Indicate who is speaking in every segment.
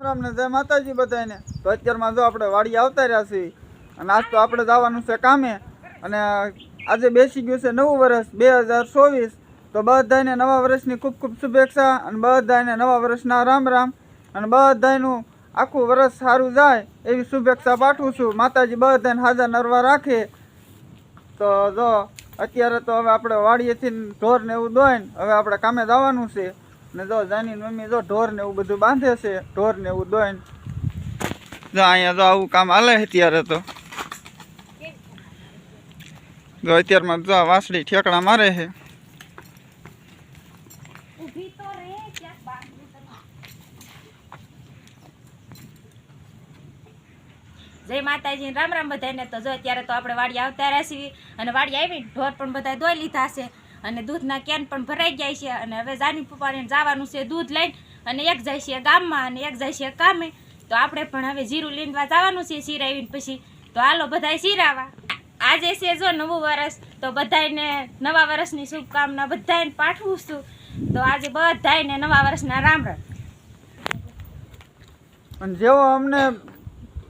Speaker 1: માતાજી બધાને તો અત્યારમાં જો આપણે વાડી આવતા રહ્યા છીએ, અને આજ તો આપણે જવાનું છે કામે, અને આજે બેસી ગયું છે નવું વર્ષ, બે હજાર ચોવીસ. તો બધાને નવા વર્ષની ખૂબ ખૂબ શુભેચ્છા, અને બધાને નવા વર્ષના રામ રામ, અને બધાનું આખું વર્ષ સારું જાય એવી શુભેચ્છા પાઠવું છું. માતાજી બધાને હાજર નરવા રાખે. તો જો, અત્યારે તો હવે આપણે વાડીએથી ઢોર ને એવું દોઈને હવે આપણે કામે જવાનું છે. ને જો જાની મમ્મી જો ઢોર ને એવું બધું બાંધે છે, ઢોર ને એવું દોઈને. જો અહીંયા જો આવું કામ હાલે અત્યારે તો. જો અત્યારમાં જો વાસળી ઠેકડા મારે છે.
Speaker 2: જય માતાજી, રામ રામ બધાને તો જો અત્યારે તો આપણે વાડી આવતા રહેશી અને વાડી આવી ઢોર પણ બધા દોઈ લીધા છે. અને દૂધના કેન પણ ભરાઈ જાય છે અને હવે જાની પપ્પાને જવાનું છે દૂધ લઈને અને એક જાય છે ગામમાં અને એક જાય છે કામે. તો આપણે પણ હવે જીરું લીંદવા જવાનું છે સિરાવીને પછી. તો હાલો બધાય સિરાવા આજે છે જો નવું વર્ષ તો બધાયને નવા વર્ષની શુભકામના બધાયને પાઠવું છું. તો આજે બધાને નવા વર્ષના રામ રામ.
Speaker 1: અને જેવો અમને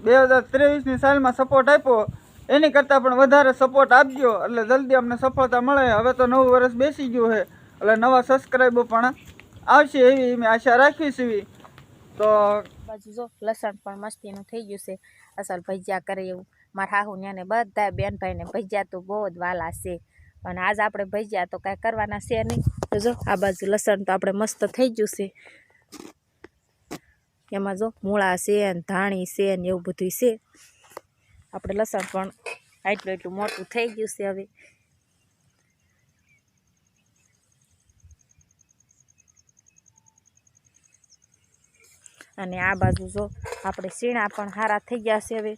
Speaker 1: બે હજાર ત્રેવીસની સાલમાં સપોર્ટ આપ્યો એની કરતાં પણ વધારે સપોર્ટ આપજો. એટલે જલ્દી અમને સફળતા મળે. હવે તો નવું વર્ષ બેસી ગયું છે. એટલે નવા સબસ્ક્રાઈબો પણ આવશે એવી મેં આશા રાખી છે તો
Speaker 2: બાજુ જો, લસણ પણ મસ્તીનું થઈ ગયું છે. અસલ ભજીયા કરે એવું. મારા હાહુ ને બધા બેન ભાઈને ભજીયા તો બહુ જ વાલા છે. અને આજ આપણે ભજીયા તો કાંઈ કરવાના છે નહીં. તો જો, આ બાજુ લસણ તો આપણે મસ્ત થઈ ગયું છે. એમાં જો મૂળા છે ને ધાણી છે ને એવું બધું છે. આપણે લસણ પણ આટલું એટલું મોટું થઈ ગયું છે હવે. અને આ બાજુ જો આપણે શીણા પણ સારા થઈ ગયા છે હવે.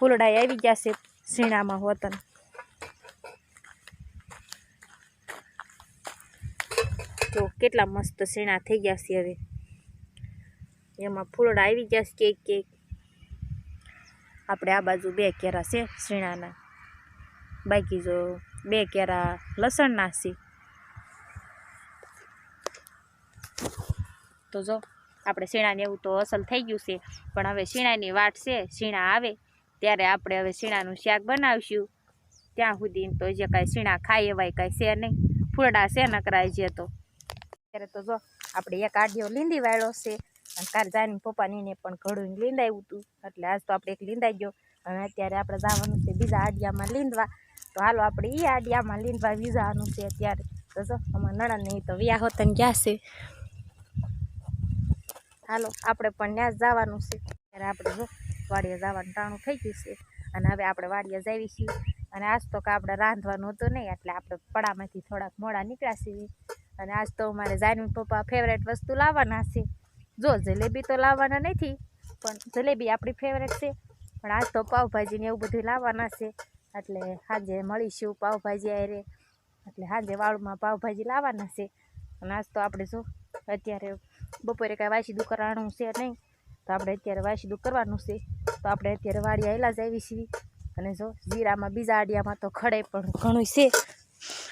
Speaker 2: ફૂલડાઈ આવી ગયા છે શીણામાં હોતન. તો કેટલા મસ્ત શીણા થઈ ગયા છે હવે. એમાં ફૂલડા આવી ગયા છે કેક કેક આપણે આ બાજુ બે કેરા છે શીણાના બાકી જો બે કેરા લસણના છે. તો જો, આપણે શીણાને એવું તો અસલ થઈ ગયું છે, પણ હવે શીણાની વાટ છે શીણા આવે, ત્યારે આપણે હવે શીણાનું શાક બનાવશું. ત્યાં સુધી તો જે કાંઈ શીણા ખાય એવાય કાંઈ છે નહીં ફૂલડા છે નકરાય છે તો. ત્યારે તો જો, આપણે એક આડિયો લીંદી વાળો છે. અને કાલ જાની પપ્પાની પણ ઘડું લીંદાયું હતું એટલે આજ તો આપણે એક લીંદાઈ ગયો. અને અત્યારે આપણે જવાનું છે બીજા આડિયામાં લીંદવા. તો હાલો આપણે એ આડિયામાં લીંદવા વિઝાનું છે અત્યારે. તો જો, અમારા નણંદ તો વ્યા હોતન ગયા છે. હાલો, આપણે પણ ત્યાં જવાનું છે. ત્યારે આપણે જો, વાડીએ જવાનું ટાણું થઈ ગયું છે. અને હવે આપણે વાડીએ જઈએ છીએ અને આજ તો કાં આપણે રાંધવાનું હતું નહીં, એટલે આપણે પડામાંથી થોડાક મોડા નીકળ્યા છીએ. અને આજ તો અમારે જાનવી પપ્પા ફેવરેટ વસ્તુ લાવવાના છે. જો જલેબી તો લાવવાના નથી, પણ જલેબી આપણી ફેવરેટ છે. પણ આજ તો પાવભાજી ને એવું બધું લાવવાના છે, એટલે સાંજે મળીશું પાવભાજી આરે એટલે સાંજે વાળુમાં પાવભાજી લાવવાના છે. અને આજ તો આપણે જો અત્યારે બપોરે કાંઈ વાસીદું કરવાનું છે નહીં, તો આપણે અત્યારે વાસીદું કરવાનું છે. તો આપણે અત્યારે વાડી આવેલા જ આવી છીએ. અને જો જીરામાં બીજા આડિયામાં તો ખડે પણ ઘણું છે.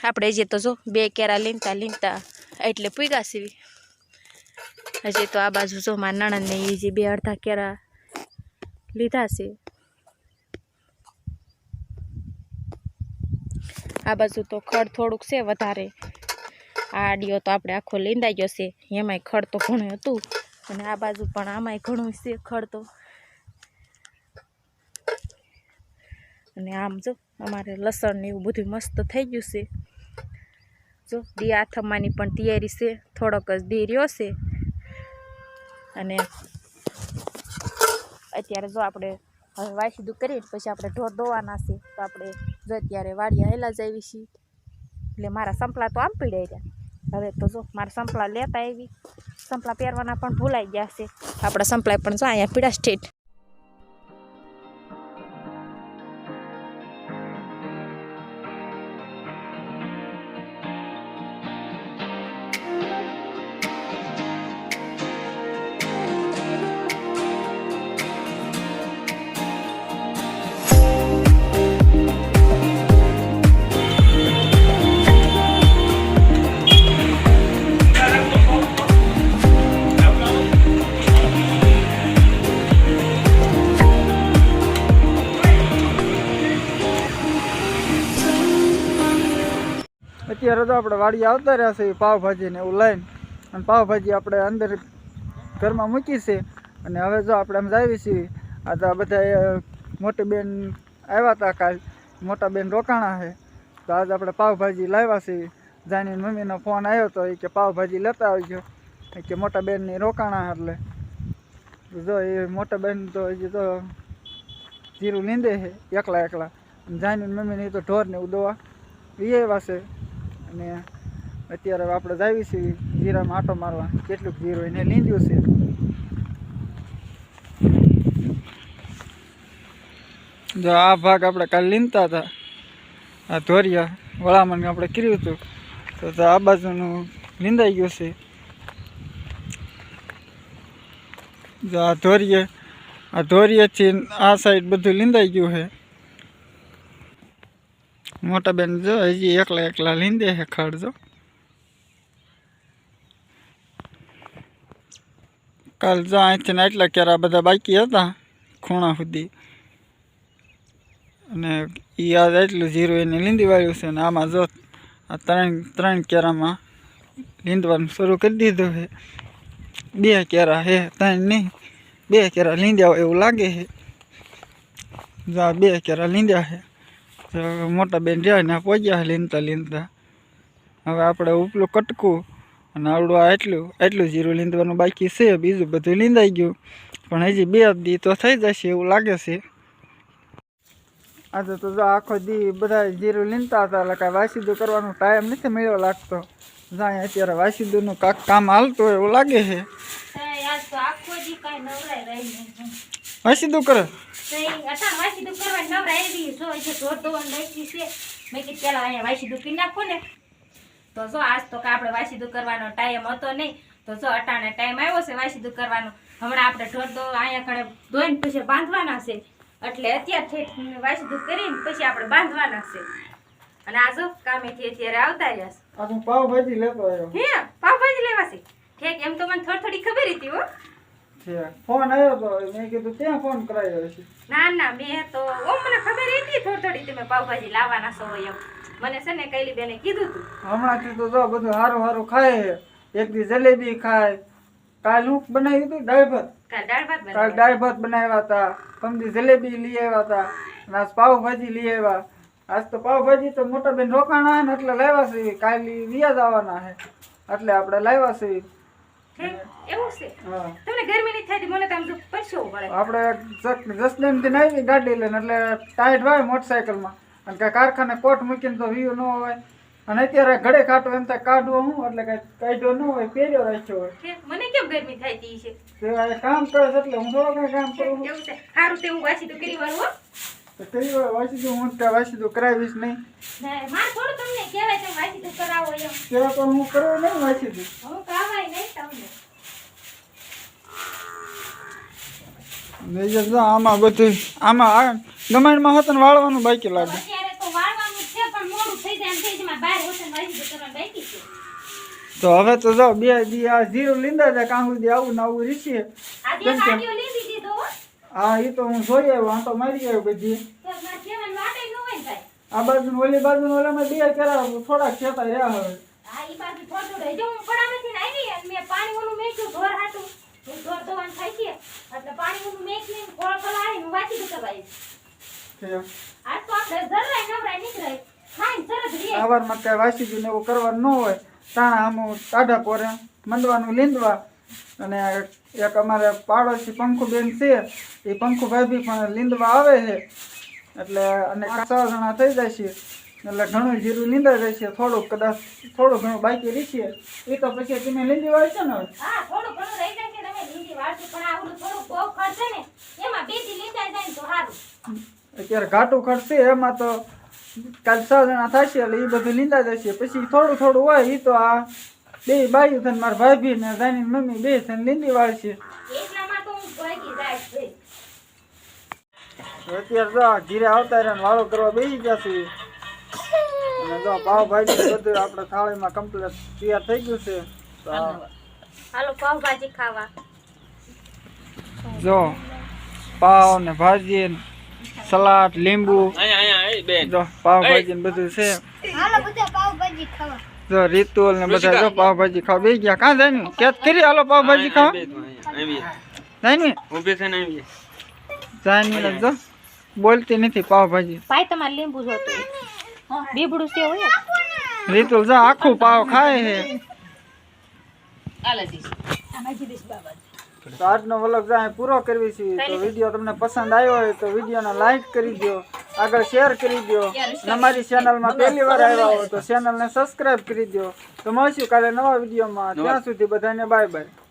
Speaker 2: આપણે જે તો જો બે કેરા લીંતા લીંતા એટલે પૂગા સીવી હજી તો આ બાજુ જો મારા નણંદને એ જે બે અડધા કેરા લીધા છે. આ બાજુ તો ખડ થોડુંક છે વધારે. આ આડિયો તો આપણે આખો લીંદાઈ ગયો છે. એમાંય ખડ તો ઘણું હતું. અને આ બાજુ પણ આમાંય ઘણું છે ખડ તો. અને આમ જો, અમારે લસણ ને એવું બધું મસ્ત થઈ ગયું છે. જો, દી આથમવાની પણ તૈયારી છે. થોડોક જ દી રહ્યો છે. અને અત્યારે જો આપણે હવે વાસીદું કરીએ પછી આપણે ઢોર દોવાના છે. તો આપણે જો અત્યારે વાડિયા હેલા જ આવી છીએ. એટલે મારા સંપલા તો આમ પીડાઈ રહ્યા. હવે તો જો મારા સંપલા લેતા આવી સંપલા પહેરવાના પણ ભૂલાઈ ગયા છે. આપણા સંપલા પણ જો અહીંયા પીડા સ્ટેટ
Speaker 1: અત્યારે તો આપણે વાડી આવતા રહ્યા છે પાવભાજીને એવું લઈને. અને પાવભાજી આપણે અંદર ઘરમાં મૂકી છે. અને હવે જો આપણે આમ જાવી છીએ, આ તો બધા મોટી બેન આવ્યા હતા કાલ. મોટા બેન રોકાણા છે. તો આજે આપણે પાવભાજી લાવ્યા છીએ જાની મમ્મીનો ફોન આવ્યો તો એ કે પાવભાજી લેતા આવજો. કે મોટા બેનની રોકાણા એટલે. જો એ મોટા બેન તો હજી તો જીરું લીંદે છે એકલા એકલા. જાની મમ્મીની તો ઢોરને એ આવ્યા છે. અને અત્યારે આપણે જાવી છીએ જીરામાં આટો મારવા. કેટલુંક જીરું એને લીંદ્યું છે. જો આ ભાગ આપણે કાલે લીંતા હતા. આ ધોરિયા વળામણ આપણે કર્યું હતું. તો તો આ બાજુનું લીંદાઈ ગયું છે. જો આ ધોરીએ આ ધોરીએથી આ સાઈડ બધું લીંદાઈ ગયું છે. મોટા બેન જો, હજી એકલા એકલા લીંદે હે ખડજો કાલ જો અહીંથી એટલા ક્યારા બધા બાકી હતા, ખૂણા સુધી. અને એ આ એટલું જીરું એને લીંદી વાળ્યું છે ને આમાં જો આ ત્રણ ત્રણ કેરામાં લીંદવાનું શરૂ કરી દીધું છે. બે કેરા હે ત્રણ નહીં. બે કેરા લીંદ્યા હોય એવું લાગે છે. જો આ બે કેરા લીંદ્યા છે. મોટા બેન રહ્યા ને પહોંચ્યા લીનતા લીંદતા હવે આપણે ઉપલું કટકું અને આવડું આ એટલું એટલું જીરું લીંદવાનું બાકી છે, બીજું બધું લીંદાઈ ગયું. પણ હજી બે દી તો થઈ જશે એવું લાગે છે. આજે તો જો આખો દી બધા જીરું લીંદતા હતા, એટલે કાંઈ વાસીદું કરવાનો ટાઈમ નથી મળ્યો લાગતો. જાય અત્યારે વાસીદુનું કાંક કામ હાલતું હોય એવું લાગે છે.
Speaker 2: નહીં
Speaker 1: વાસીદું કરે
Speaker 2: તો જો આજ તો કે આપણે વાસીદું કરવાનો ટાઈમ હતો નહીં. તો જો અટાણે ટાઈમ આવ્યો છે વાસીદું કરવાનો. હમણાં આપણે ઢોરદો અહીંયા કણે ધોઈને પછી બાંધવાના છે. એટલે અત્યારથી વાસીદું કરીને પછી આપણે બાંધવાના છે. અને આ જો કામેથી અત્યારે આવતા રહ્યા છે.
Speaker 1: પાવભાજી લેતો આવ્યો.
Speaker 2: હે પાવભાજી લેવા છે. ઠેક એમ તો મને થોડી થોડી ખબર હતી હો.
Speaker 1: છે. ફોન આવ્યો તો મેં કીધું ત્યાં ફોન કરાયો છે
Speaker 2: ના ના મેં તો ઓ મને ખબર હતી થોડી થોડી તમે પાવભાજી લાવવાના છો એમ. મને છે ને કૈલી બેને કીધું તું.
Speaker 1: હમણાંથી તો જો બધું સારું સારું ખાય. એક દી જલેબી ખાય. કાલ હું બનાવ્યું હતું દાળ ભાત?
Speaker 2: કાલ દાળ ભાત બનાવ્યા.
Speaker 1: દાળ ભાત બનાવ્યા હતા સમજી જલેબી લઈ આવ્યા હતા અને આજ પાવભાજી લઈ આવ્યા. આજ તો પાવભાજી તો મોટા બેન રોકાણા ને એટલે લાવ્યા છે. કાલે વ્યાજ આવવાના છે એટલે આપણે લાવ્યા છે.
Speaker 2: ઠીક, એવું છે?
Speaker 1: હા.
Speaker 2: તમને ગરમી નહીં થાય મને તો આમ તો પરસેવો પડે.
Speaker 1: આપણે જસદનથી આવી ગાડી લઈને એટલે ટાઈટ હોય મોટરસાયકલમાં અને કાંઈ કારખાને કોટ મૂકીને તો વ્યૂ ન હોય. અને અત્યારે ઘડે કાઢો એમ થાય કાઢવો હું? એટલે કાંઈ કાઢ્યો ન હોય પહેર્યો રાખ્યો હોય.
Speaker 2: મને કેમ ગરમી થાય તી છે?
Speaker 1: તે કામ કરે એટલે હું થોડો કઈ કામ કરું
Speaker 2: એવું છે? સારું તે હું વાસી તો કરી વાળું હો.
Speaker 1: તો કરી હું કાંઈ વાંચી કરાવીશ નહીં.
Speaker 2: મારે થોડું તમને કહેવાય તમે વાસી તો કરાવો એમ.
Speaker 1: ત્યારે તો હું કરવું નહીં વાંચી દઉં
Speaker 2: હું કહેવાય નહીં તમને
Speaker 1: બીજું જો આમાં બધું આમાં ગમાણમાં હોત ને વાળવાનું બાકી લાગે.
Speaker 2: તો તો
Speaker 1: તો હવે તો જો બે દી આ જીરું લીંદા જાય કાં સુધી આવું ને આવું રીસીએ
Speaker 2: હો.
Speaker 1: એ તો હું જોઈ આવ્યો તો મારી આવ્યો બધી.
Speaker 2: તો
Speaker 1: આ બાજુ ઓલી બાજુ ઓલામાં બે કરા થોડાક ખેતા રહ્યા હવે
Speaker 2: હા ઈ બાજુ થોડું રહી હું પડામેથી ને આવી મેં પાણી ઓલું મેક્યું ઢોર હાટું. હું ઢોર ધોવાનું થાય છે એટલે પાણી હું વાંચી ભાઈ. આજ તો આપણે જરાય નવરાય નીકળાય ખાઈને તરત રીએ.
Speaker 1: સવારમાં કાંઈ વાસી ને એવું કરવાનું ન હોય. તાણા આમ ટાઢા પોરે મંદવાનું લીંદવા અને એક અમારે પાડોશી પંખુબેન છે એ પંખુભાઈ બી પણ લીંદવા આવે છે. એટલે અને છ જણા થઈ જાય છે. એટલે ઘણું જીરું લીંદા જાય છે. થોડુંક કદાચ થોડું ઘણું બાકી રીસીએ એ તો પછી તમે લીંદી વાળશે ને?
Speaker 2: હા થોડું ઘણું રહી જાય વાળશું પણ આ ઓલું થોડું બહુ ખર્ચ ને એમાં બેથી લીંદાઈ જાય ને તો સારું.
Speaker 1: અત્યારે ઘાટું ખર્ચે એમાં તો કાલ છ જણા થશે એટલે એ બધું લીંદા જશે. પછી થોડું થોડું હોય એ તો આ બે બાયું થઈને મારા ભાભી ને જાની મમ્મી બે થઈને લીંદી વાળશે. અત્યારે જો આ ઘીરે આવતા રહ્યા ને વાળો કરવા બેસી ગયા છે. અને જો પાવભાજી બધું આપણે થાળીમાં કમ્પ્લીટ તૈયાર થઈ ગયું છે.
Speaker 2: હાલો પાવભાજી ખાવા.
Speaker 1: જો પાવ ને ભાજી સલાડ લીંબુ જો પાવભાજી ને બધું છે.
Speaker 3: હાલો બધા પાવભાજી
Speaker 1: જો રીતુલ ને બધા જો પાવભાજી ખાવા. બે ગયા. કાં જાય ને કેત કરી હાલો પાવભાજી ખાવા? જાય ને જાય ને જો બોલતી નથી પાવભાજી.
Speaker 2: ભાઈ તમારે લીંબુ જોતું બીબડું છે હોય
Speaker 1: રીતુલ જો આખું પાવ ખાય છે. તો આજનો વ્લોગ જો અહીં પૂરો કરવી છે તો વીડિયો તમને પસંદ આવ્યો હોય તો વિડીયોને લાઈક કરી દો આગળ શેર કરી દો અમારી ચેનલમાં પહેલી વાર આવ્યા હોય તો ચેનલને સબસ્ક્રાઇબ કરી દો તો મળશું કાલે નવા વિડીયોમાં. ત્યાં સુધી બધાને બાય બાય.